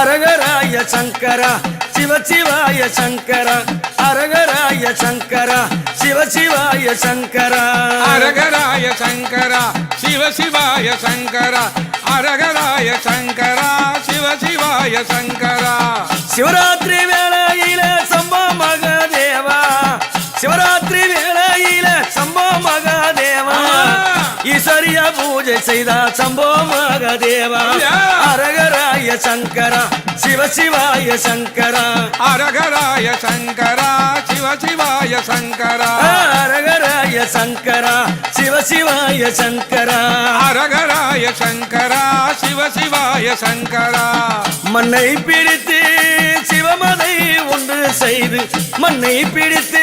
அரகராய சங்கரா சிவசிவாய சங்கரா அரகராய சங்கரா சிவசிவாய சங்கரா. அரகராய சங்கரா சிவ சிவாய சங்கரா அரகராய சங்கரா சிவ சிவாய சங்கரா. சிவராத்திரி வேளையில சம்பா மகாதேவா சிவராத்திரி ஈஸ்வரியா பூஜை செய்தா சம்போ மகாதேவா! அரகராய சங்கரா சிவசிவாய சங்கரா. அரகராய சங்கரா சிவ சிவாய சங்கரா. அரகராய சங்கரா சிவசிவாய சங்கரா. அரகராய சங்கரா சிவ சிவாய சங்கரா. மண்ணை பிடித்து சிவமதை உண்டு செய்து மண்ணை பிடித்து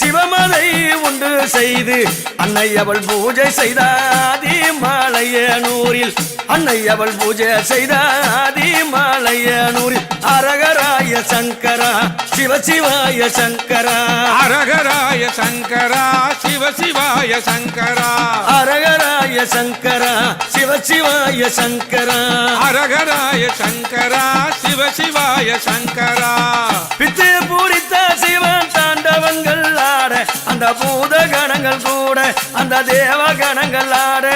சிவமதை உண்டு செய்து அன்னை அவள் பூஜை செய்தாதி மாலையனூரில். அன்னை அவள் பூஜை செய்தாதி மாலையனூரில். அரகராய சங்கரா சிவசிவாய சங்கரா. அரகராய சங்கரா சிவ சிவாய சங்கரா. அரகராய சங்கரா சிவசிவாய சங்கரா. அரகராய சங்கரா சிவ சிவாய சங்கரா பித்து பூரித்த சிவன் தாண்டவங்கள் ஆட அந்த பூத கணங்கள் கூட அந்த தேவ கணங்கள் ஆட.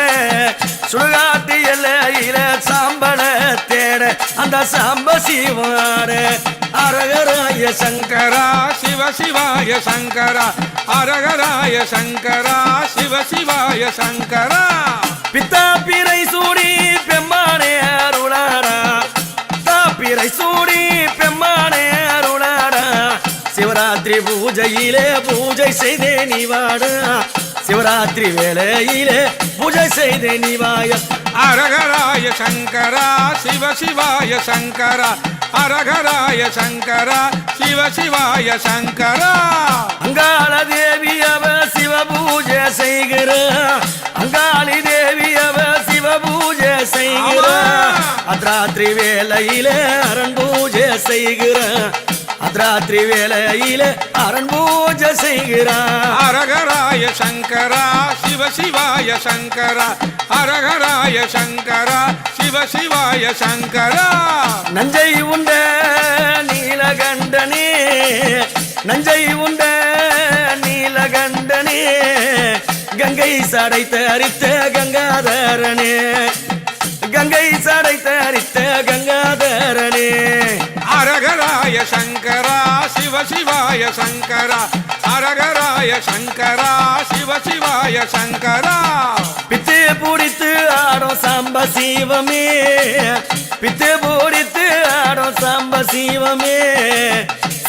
சுடுகாட்டு எல்லையில சாம்பல தேட அந்த சாம்ப சிவாட அரகராய சங்கரா சிவ சிவாய சங்கரா. அரகராய சங்கரா சிவ சிவாய சங்கரா. பித்தா பிறை சூடி பெம்மானே தாப்பிரை சூடி பெம்மானே அருளாடா. சிவராத்திரி பூஜையிலே பூஜை செய்தே நீவாடா சிவராத்திரி வேளையிலே பூஜை செய்தே நீவாய அரகராய சங்கரா சிவ சிவாய சங்கரா. அரகராய சங்கரா சிவ சிவாய சங்கரா. அங்காள தேவி அவ சிவ பூஜை செய்கிற. அங்காளி தேவி அவ சிவ பூஜை செய்கிற ஆமா. அத்ராத்திரி வேளையிலே அரண் பூஜை செய்கிற அத்ராத்திரி வேளையிலே அரண் பூஜை செய்கிற அரகராய சங்கரா சிவ சிவாய சங்கரா. அரகராய சங்கரா சிவ சிவாய சங்கரா. நஞ்சை உண்ட கங்கை சடை தரித்த கங்காதரனே. கங்கை சடை தரித்த கங்காதரனே. அரகராய சங்கரா சிவ சிவாய சங்கரா. அரகராய சங்கரா சிவ சிவாய சங்கரா. பித்து பிடித்து ஆடும் சாம்ப சீவமே. பித்து பிடித்து ஆடும் சாம்ப சீவமே.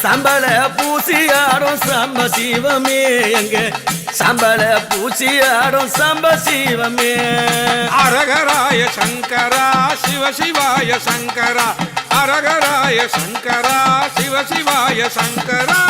சம்பள பூசி ஆடும் சாம்ப சீவமே எங்க? சம்பள பூசி ஆடும் சாம்ப சீவமே. அரகராய சங்கரா சிவ சிவாய சங்கரா அரகராய சங்கரா சிவ சிவாய சங்கரா.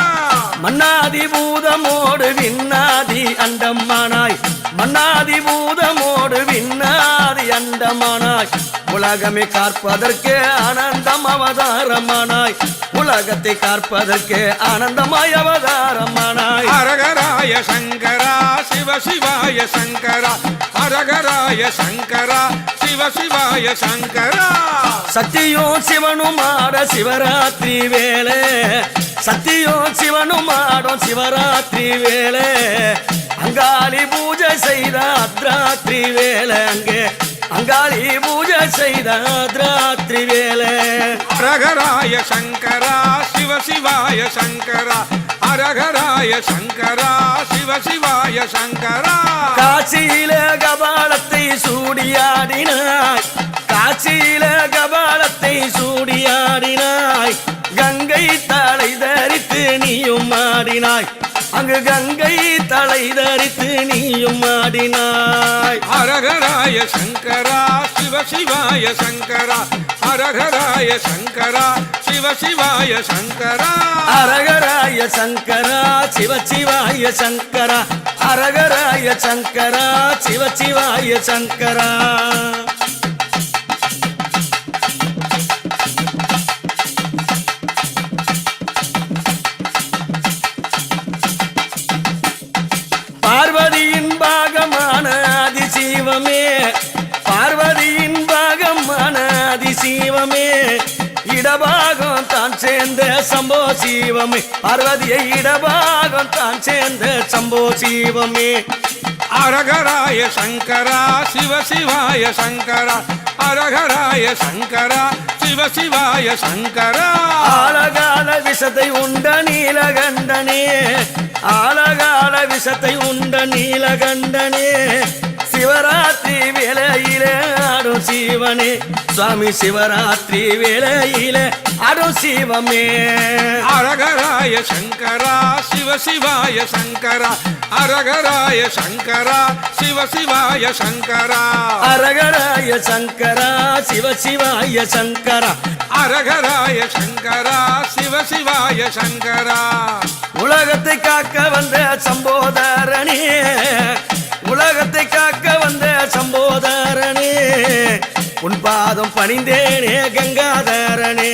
மன்னாதி பூதமோடு விண்ணாதி அண்டமானாய் மன்னாதி பூதமோடு விண்ணாதி அண்டமானாய் உலகமே காற்பதற்கு ஆனந்தம் அவதாரமானாய். உலகத்தை காற்பதற்கு ஆனந்தமாய் அவதாரமானாய். அரகராய சங்கரா சிவ சிவாய சங்கரா. அரகராய சங்கரா சிவ சிவாய சங்கரா. சக்தியும் சிவனும் ஆட சிவராத்திரி வேலை சக்தியும் சிவனும் ஆடும் சிவராத்திரி வேலை அங்காளி பூஜை செய்த அத்ராத்திரி வேலை அங்கே அங்காளி பூஜை செய்த அத்ராத்திரி வேலை அரகராய சங்கரா சிவ சிவாய சங்கரா ஹரஹராய சங்கரா சிவ சிவாய சங்கரா. காட்சியில கபாலத்தை சூடியாடினாய். காட்சியில கபாலத்தை சூடியாடினாய். கங்கை தலை தரித்து நீயும் ஆடினாய். அங்கு கங்கை தலை தரித்து நீயும் ஆடினாய். அரகராய சங்கரா சிவ சிவாய சங்கரா அரகராய சங்கரா சிவ சிவாய சங்கரா. அரகராய சங்கரா சிவ சிவாய சங்கரா அரகராய சங்கரா சிவ சிவாய சங்கரா. சேர்ந்த சம்போ சிவமே பார்வதியை இடபாகம் தான் சேர்ந்த சம்போ சிவமே அரகராய சங்கரா சிவ சிவாய சங்கரா. அரகராய சங்கரா சிவ சிவாய சங்கரா. ஆலகால விஷத்தை உண்ட நீலகண்டனே. ஆலகால விஷத்தை உண்ட நீலகண்டனே. சிவராத்திரி வேளையிலே ஆடும் சிவனே. சுவாமி சிவராத்திரி வேளையிலே ஆடும் சிவமே. அரகராய சங்கரா சிவ சிவாய சங்கரா. அரகராய சங்கரா சிவ சிவாய சங்கரா. அரகராய சங்கரா சிவ சிவாய சங்கரா. அரகராய சங்கரா சிவ சிவாய சங்கரா. உலகத்தை காக்க வந்த சம்போதரணே உலகத்தை காக்க வந்த சம்போதரணே உன் பாதம் பணிந்தேனே கங்காதரனே.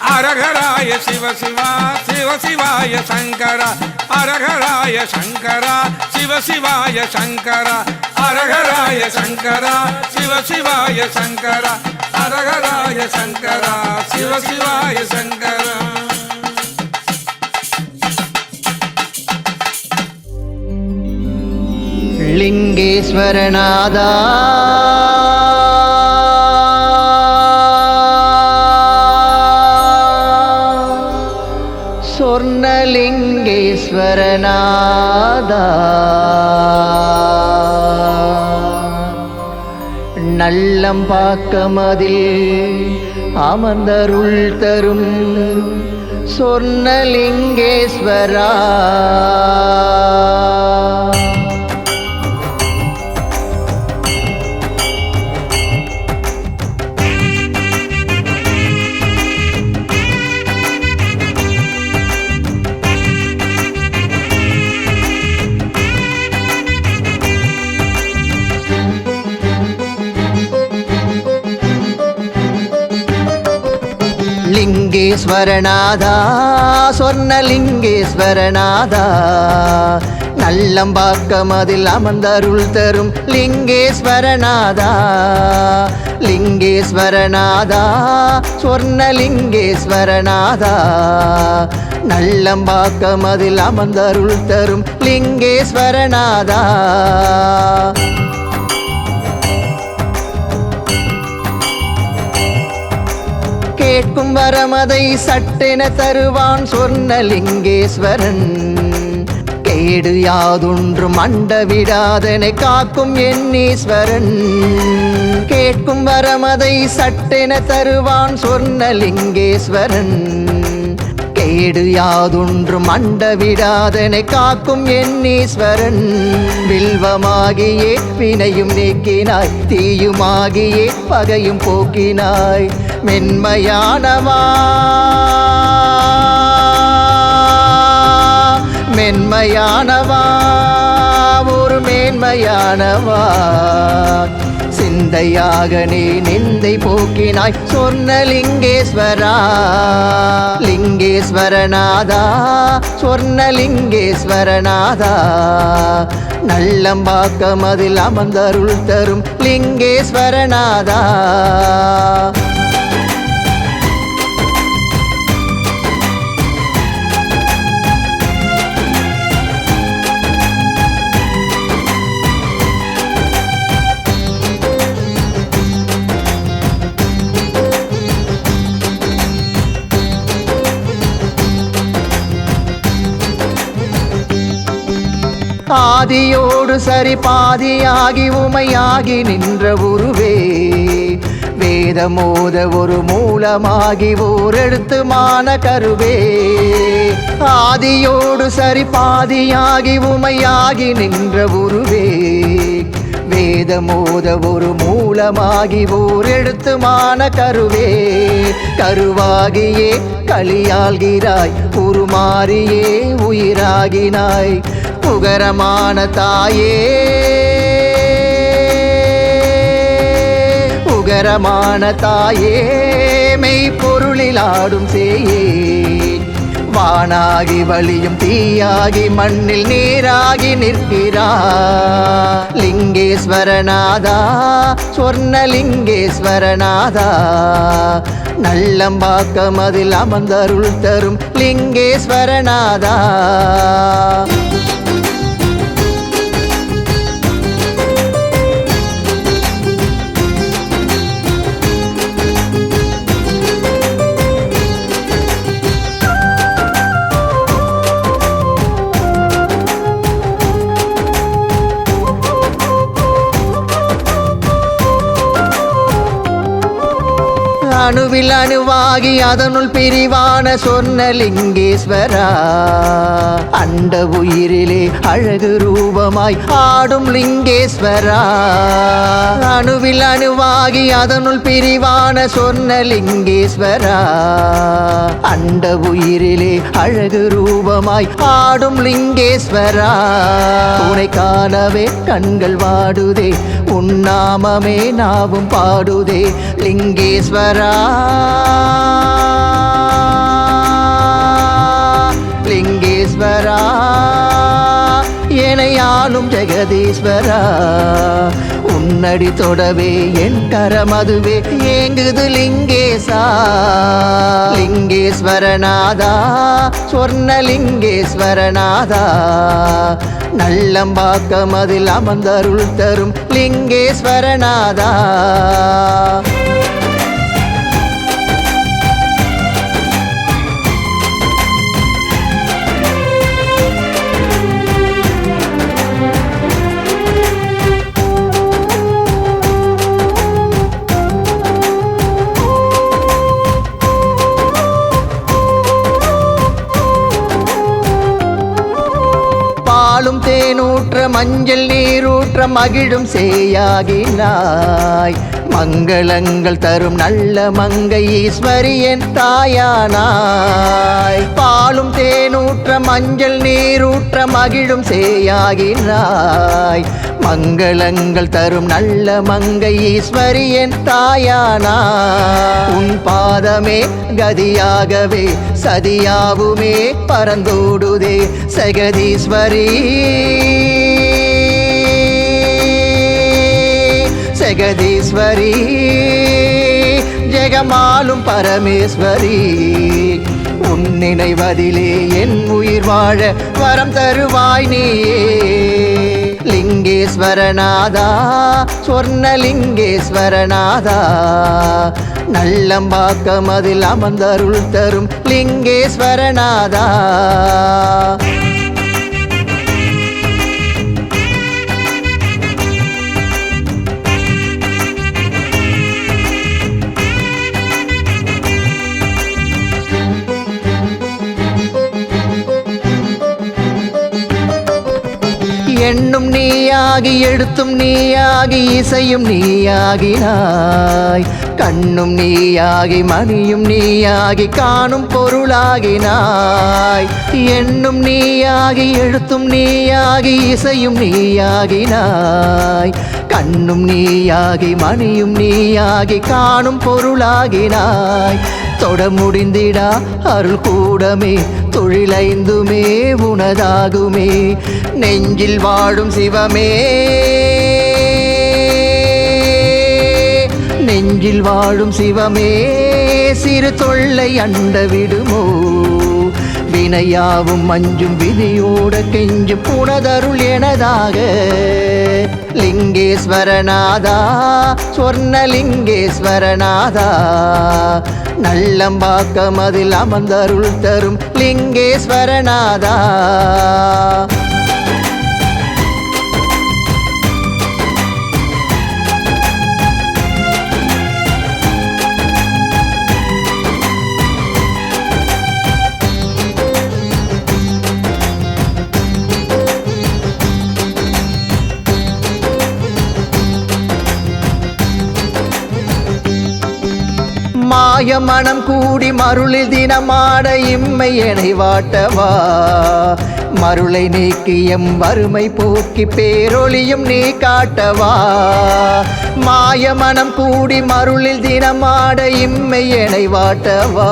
அரகராய சிவ சிவா சிவ சிவாய சங்கரா. அரகராய சங்கரா சிவ சிவாய சங்கரா. அரகராய சங்கரா சிவ சிவாய சங்கரா. அரகராய சங்கரா சிவ சிவாய சங்கரா. லிங்கேஸ்வரநாதா. சொர்ணலிங்கேஸ்வரநாதா. நல்லம்பாக்கமதில் அமர்ந்தருள் தரும் சொர்ணலிங்கேஸ்வரா. லிங்கேஸ்வரநாதா சொர்ணலிங்கேஸ்வரநாதா. நல்லம்பாக்கம் அதில் அமர்ந்தருள் தரும் லிங்கேஸ்வரநாதா. லிங்கேஸ்வரநாதா சொர்ணலிங்கேஸ்வரநாதா. நல்லம்பாக்கம் அதில் அமர்ந்தருள் தரும் லிங்கேஸ்வரநாதா. கேட்கும் சட்டென தருவான் சொர்ணலிங்கேஸ்வரன் கேடு யாதொன்று மண்டவிடாதனை காக்கும் எண்ணீஸ்வரன். கேட்கும் வரமதை சட்டென தருவான் சொர்ணலிங்கேஸ்வரன் கேடு யாதொன்று மண்டவிடாதனை காக்கும் எண்ணீஸ்வரன். வில்வமாகியே வினையும் நீக்கினாய் தீயுமாகியே பகையும் போக்கினாய். மென்மையானவா? மென்மையானவா? ஒரு மேன்மையானவா? சிந்தையாக நீ நிந்தை போக்கினாய் சொன்ன லிங்கேஸ்வரா. லிங்கேஸ்வரநாதா சொன்ன லிங்கேஸ்வரநாதா. நல்லம்பாக்கம் அதில் அமர்ந்தருள் தரும் லிங்கேஸ்வரநாதா. ஆதியோடு சரி பாதியாகி உமையாகி நின்ற உருவே. வேதமோத ஒரு மூலமாகி ஓரெடுத்து மான கருவே. ஆதியோடு சரி பாதியாகி உமையாகி நின்ற உருவே. வேதமோத ஒரு மூலமாகி ஓரெடுத்து மான கருவே. கருவாகியே களியாள்கிறாய் உருமாறியே உயிராகினாய். உகரமான தாயே. உகரமான தாயே மெய்ப்பொருளில் ஆடும் சேயே. வானாகி வழியும் தீயாகி மண்ணில் நீராகி நிற்கிறா. லிங்கேஸ்வரநாதா சொர்ணலிங்கேஸ்வரநாதா. நல்லம்பாக்கம் அதில் அமர்ந்தருள் தரும் லிங்கேஸ்வரநாதா. அணுவில் அணுவாகி அதனுள் பிரிவான சொன்ன லிங்கேஸ்வரா. அண்ட உயிரிலே அழகு ரூபமாய் ஆடும் லிங்கேஸ்வரா. அணுவில் அணுவாகி அதனுள் பிரிவான சொன்ன லிங்கேஸ்வரா. அண்ட உயிரிலே அழகு ரூபமாய் ஆடும் லிங்கேஸ்வரா. உனை காணவே கண்கள் வாடுதே உன்னாமமே நாவும் பாடுதே லிங்கேஸ்வரா. லிங்கேஸ்வரா எனையாலும் ஜெகதீஸ்வரா உன்னடி தொடவே என் கரமதுவே ஏங்குது லிங்கேசா. லிங்கேஸ்வரநாதா சொர்ணலிங்கேஸ்வரநாதா நல்லம்பாக்கம் அதில் அமர்ந்தருள் தரும் லிங்கேஸ்வரநாதா. நீரூற்ற மகிழும் சேயாகினாய். மங்களங்கள் தரும் நல்ல மங்கை ஈஸ்வரியன் தாயானாய். பாலும் தேனூற்ற மஞ்சள் நீரூற்ற மகிழும் சேயாகினாய். மங்களங்கள் தரும் நல்ல மங்கை ஈஸ்வரியன் தாயானாய். உன் பாதமே கதியாகவே சதியாவுமே பறந்தோடுதே சகதீஸ்வரி. ஜெகதீஸ்வரி ஜெகமாலும் பரமேஸ்வரி உன் நினைவதிலே என் உயிர் வாழ வரம் தருவாய் நீயே. லிங்கேஸ்வரநாதா சொர்ணலிங்கேஸ்வரநாதா நல்லம்பாக்கம் அதில் அமர்ந்தருள் தரும் லிங்கேஸ்வரநாதா. எண்ணும் நீயாகி எழுத்தும் நீயாகி இசையும் நீயாகினாய். கண்ணும் நீயாகி மணியும் நீயாகி காணும் பொருளாகினாய். எண்ணும் நீயாகி எழுத்தும் நீயாகி இசையும் நீயாகினாய். கண்ணும் நீயாகி மணியும் நீயாகி காணும் பொருளாகினாய். தொட முடிந்திடா அருள் கூடமே தொழிலைந்துமே உனதாகுமே. நெஞ்சில் வாழும் சிவமே. நெஞ்சில் வாழும் சிவமே. சிறு தொல்லை அண்ட விடுமோ. வினையாவும் மஞ்சும் விதியோட கெஞ்சும் புனதருள் எனதாக. லிங்கேஸ்வரநாதா சொர்ணலிங்கேஸ்வரநாதா. நல்லம்பாக்கம் அதில் அமர்ந்தருள் தரும் லிங்கேஸ்வரநாதா. மனம் கூடி மருளில் தினமாட இம்மை எனை வாட்டவா? மருளை நீக்கி எம் வறுமை போக்கி பேரொளியும் நீ காட்டவா? மாய மனம் கூடி மருளில் தினமாட இம்மை எனை வாட்டவா?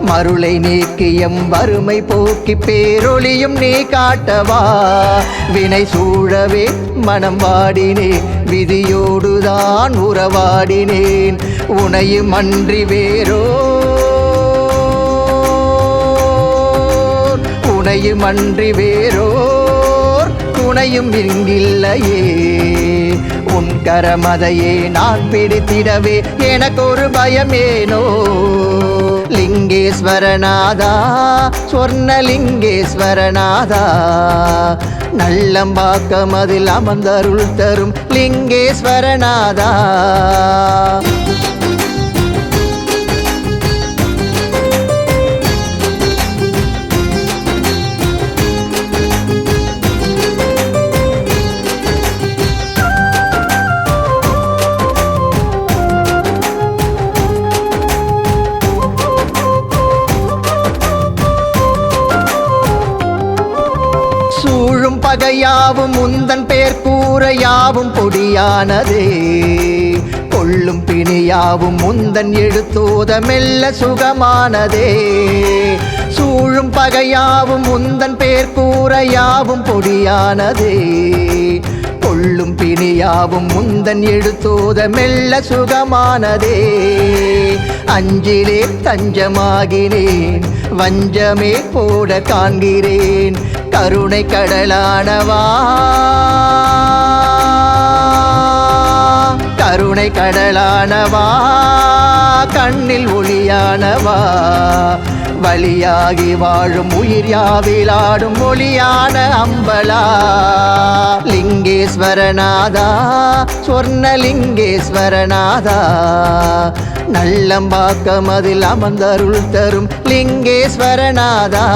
மருளை நீக்கி எம் வறுமை போக்கி பேரொளியும் நீ காட்டவா? வினை சூழவே மனம் வாடினேன் விதியோடுதான் உறவாடினேன். உனையும் அன்றி வேறோ துணையும் அன்றி வேறோர் துணையும் இங்கில்லையே. உன் கரமதையே நான் பிடித்திடவே எனக்கு ஒரு பயமேனோ? லிங்கேஸ்வரநாதா சொர்ணலிங்கேஸ்வரநாதா நல்லம்பாக்கம் அதில் அமர்ந்தருள் தரும் லிங்கேஸ்வரநாதா. யாவும் உந்தன் பேர் கூற யாவும் பொடியானதே. கொள்ளும் பிணியாவும் முந்தன் எழுத்தோத மெல்ல சுகமானதே. சூழும் பகையாவும் முந்தன் பேர் கூற யாவும் பொடியானதே. கொள்ளும் பிணியாவும் முந்தன் எழுத்தோத மெல்ல சுகமானதே. அஞ்சிலே தஞ்சமாகினேன் வஞ்சமே போட காண்கிறேன். கருணை கடலானவா? கருணை கடலானவா? கண்ணில் ஒளியானவா? வழியாகி வாழும் உயிர் யாவிலாடும் மொழியான அம்பலா? லிங்கேஸ்வரநாதா சொர்ணலிங்கேஸ்வரநாதா? நல்லம்பாக்கம் அதில் அமர்ந்தருள் தரும் லிங்கேஸ்வரநாதா.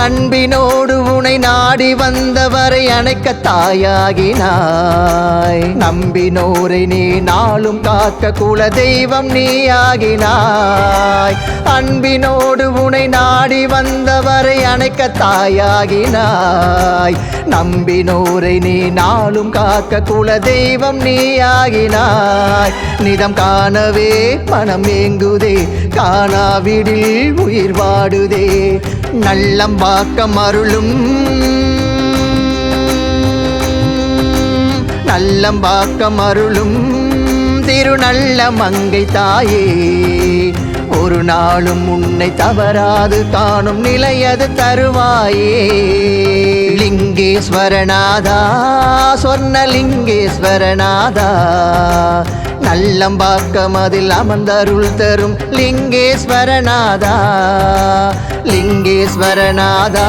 அன்பினோடு உனை நாடி வந்தவரை அணைக்க தாயாகினாய். நம்பினோரை நீ நாளும் காக்க குல தெய்வம் நீ ஆகினாய் அன்பினோடு உனை நாடி வந்தவரை அணைக்க தாயாகினாய். நம்பினோரை நீ நாளும் காக்க குல தெய்வம் நீ ஆகினாய் நிதம் காணவே மனம் ஏங்குதே காணாவிடில் உயிர் வாடுதே. நல்லம்பாக்கம் அருளும் நல்லம்பாக்கம் அருளும் திருநல்ல மங்கை தாயே ஒரு நாளும் உன்னை தவறாது காணும் நிலையது தருவாயே. லிங்கேஸ்வரநாதா சொர்ணலிங்கேஸ்வரநாதா நல்லம்பாக்கம் அதில் அமர்ந்தருள் தரும் லிங்கேஸ்வரநாதா லிங்கேஸ்வரநாதா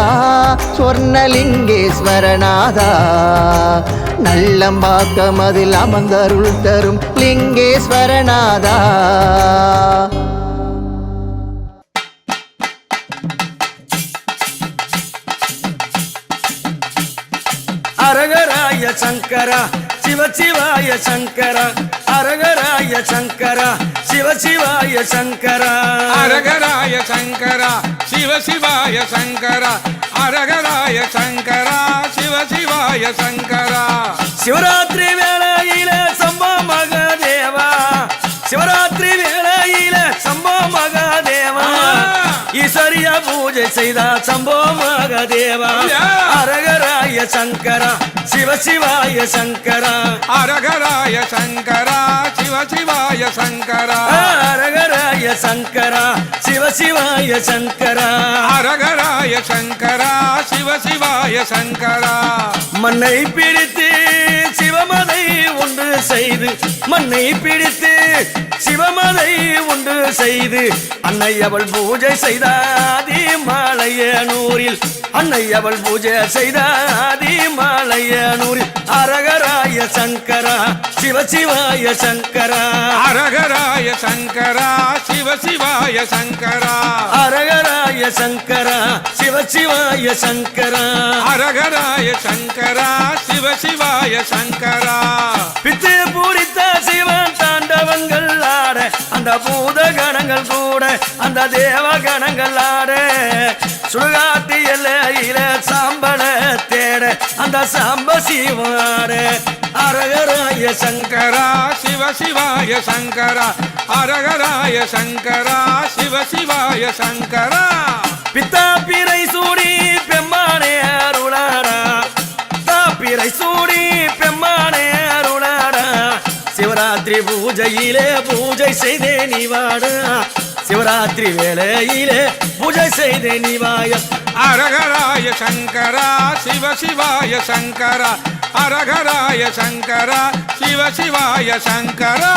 சொர்ணலிங்கேஸ்வரநாதா. நல்லம்பாக்கம் அதில் அமர்ந்தருள் தரும் லிங்கேஸ்வரநாதா. சங்கரா சிவசிவாய சங்கரா அரகராய சங்கரா சிவசிவாய சங்கரா அரகராய சங்கரா சிவ சிவாய சங்கரா அரகராய சங்கரா சிவ சிவாய சங்கரா சிவராத்திரி வேளையில சம்பா மகாதேவா சிவராத்திரி வேளையில சம்போ மகாதேவா ஈஸ்வரிய பூஜை செய்தா சம்போ மகாதேவா! அரகராய சங்கரா சிவசிவாய சங்கரா. அரகராய சங்கரா சிவ சிவாய சங்கரா. அரகராய சங்கரா சிவசிவாய சங்கரா. அரகராய சங்கரா சிவ சிவாய சங்கரா. மண்ணை பிடித்து சிவ சிவமதை உண்டு செய்து மண்ணை பிடித்து சிவமதை உண்டு செய்து அன்னை அவள் பூஜை செய்தாதி மாலையனூரில் அன்னை அவள் பூஜை செய்தாதி மாலையனூரில் அரகராய சங்கரா சிவசிவாய சங்கரா. அரகராய சங்கரா சிவ சிவாய சங்கரா. அரகராய சங்கரா சிவசிவாய சங்கரா. அரகராய சங்கரா சிவ சிவாய சங்கரா. பித்து பூரித்த சிவன் தாண்டவங்கள் ஆட அந்த பூத கணங்கள் கூட அந்த தேவ கணங்கள் ஆட. சுடுகாட்டு எல்லையில சாம்பல தேட அந்த சாம்ப சிவாட அரகராய சங்கரா சிவ சிவாய சங்கரா. அரகராய சங்கரா சிவ சிவாய சங்கரா. பித்தா பிறை சூடி பெம்மானே அருளாரா. தாப்பிரை சூடி பெம்மா சிவராத்திரி பூஜையிலே பூஜை செய்தே நிவாடா சிவராத்திரி வேலையிலே பூஜை செய்தே நிவாய அரகராய சங்கரா சிவ சிவாய சங்கரா. அரகராய சங்கரா சிவ சிவாய சங்கரா.